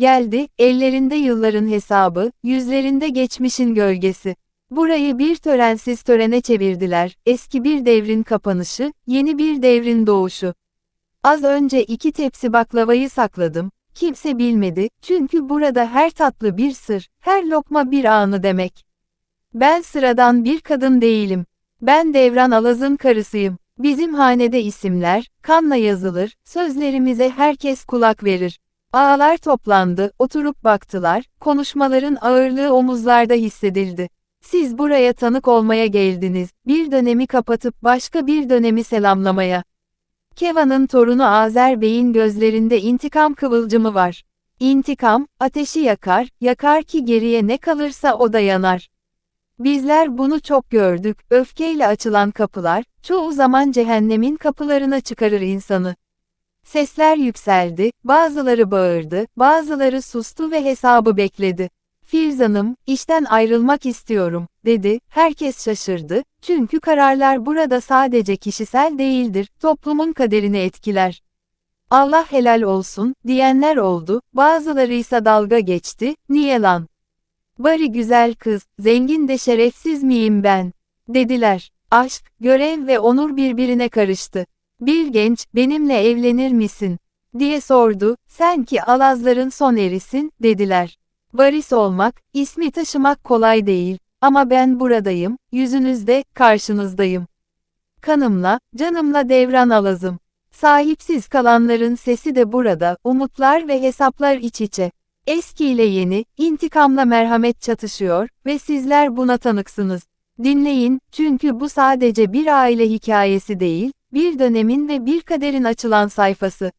Geldi, ellerinde yılların hesabı, yüzlerinde geçmişin gölgesi. Burayı bir törensiz törene çevirdiler, eski bir devrin kapanışı, yeni bir devrin doğuşu. Az önce iki tepsi baklavayı sakladım, kimse bilmedi, çünkü burada her tatlı bir sır, her lokma bir anı demek. Ben sıradan bir kadın değilim. Ben Devran Alaz'ın karısıyım. Bizim hanede isimler, kanla yazılır, sözlerimize herkes kulak verir. Ağalar toplandı, oturup baktılar, konuşmaların ağırlığı omuzlarda hissedildi. Siz buraya tanık olmaya geldiniz, bir dönemi kapatıp başka bir dönemi selamlamaya. Keva'nın torunu Azer Bey'in gözlerinde intikam kıvılcımı var. İntikam, ateşi yakar, yakar ki geriye ne kalırsa o da yanar. Bizler bunu çok gördük, öfkeyle açılan kapılar, çoğu zaman cehennemin kapılarına çıkarır insanı. Sesler yükseldi, bazıları bağırdı, bazıları sustu ve hesabı bekledi. Filzanım, işten ayrılmak istiyorum, dedi, herkes şaşırdı, çünkü kararlar burada sadece kişisel değildir, toplumun kaderini etkiler. Allah helal olsun, diyenler oldu, bazıları ise dalga geçti, niye lan? Bari güzel kız, zengin de şerefsiz miyim ben? Dediler. Aşk, görev ve onur birbirine karıştı. Bir genç, benimle evlenir misin? diye sordu, sen ki alazların son erisin, dediler. Varis olmak, ismi taşımak kolay değil, ama ben buradayım, yüzünüzde, karşınızdayım. Kanımla, canımla devran alazım. Sahipsiz kalanların sesi de burada, umutlar ve hesaplar iç içe. Eski ile yeni, intikamla merhamet çatışıyor ve sizler buna tanıksınız. Dinleyin, çünkü bu sadece bir aile hikayesi değil, bir dönemin ve bir kaderin açılan sayfası.